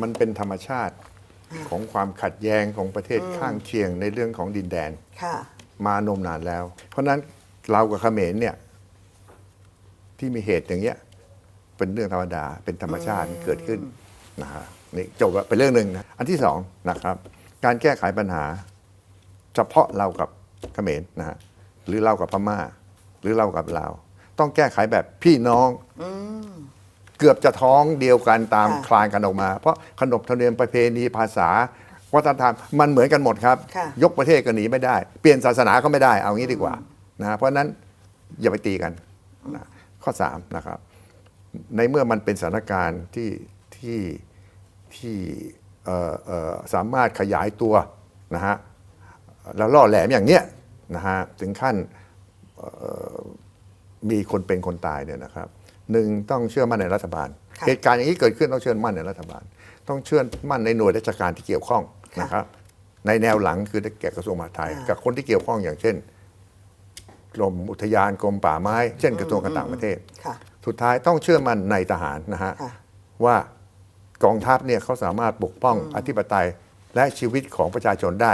มันเป็นธรรมชาติของความขัดแย้งของประเทศข้างเคียงในเรื่องของดินแดนค่ะ มานมนานแล้ว เพราะฉะนั้นเรากับเขมรเนี่ยที่มีเหตุอย่างเงี้ยเป็นเรื่องธรรมดาเป็นธรรมชาติเกิดขึ้นนะฮะนี่จบละเป็นเรื่องหนึ่งนะอันที่สองนะครับ การแก้ไขปัญหา เฉพาะเรากับเขมรนะฮะหรือเรากับพม่า หรือเรากับลาวต้องแก้ไขแบบพี่น้อง เกือบจะท้องเดียวกันตามค่ะคลานกันออกมา เพราะขนบธรรมเนียมประเพณีภาษา วัฒนธรรมมันเหมือนกันหมดครับ ค่ะ ยกประเทศก็หนีไม่ได้ เปลี่ยนศาสนาก็ไม่ได้เอางี้ดีกว่านะฮะเพราะฉะนั้นอย่าไปตีกันนะข้อ3นะครับ ในเมื่อมันเป็นสถานการณ์ที่ที่ที่เอ่อเอ่อสามารถขยายตัวนะฮะแล้วล่อแหลมอย่างเนี้ยนะฮะถึงขั้นเอ่อมีคนเป็นคนตายเนี่ยนะครับ หนึ่งต้องเชื่อมั่นในรัฐบาลค่ะเหตุการณ์อย่างนี้เกิดขึ้นต้องเชื่อมั่นในรัฐบาล ต้องเชื่อมั่นในหน่วยราชการที่เกี่ยวข้องค่ะนะครับในแนวหลังคือได้แก่กระทรวงมหาดไทยอ่ากักับคนที่เกี่ยวข้องอย่างเช่นกรมอุทยานกรมป่าไม้ เช่นกระทรวงการต่างประเทศค่ะสุดท้ายต้องเชื่อมั่นในทหารนะฮะค่ะว่ากองทัพเนี่ยเขาสามารถปกป้องอธิปไตยและชีวิตของประชาชนได้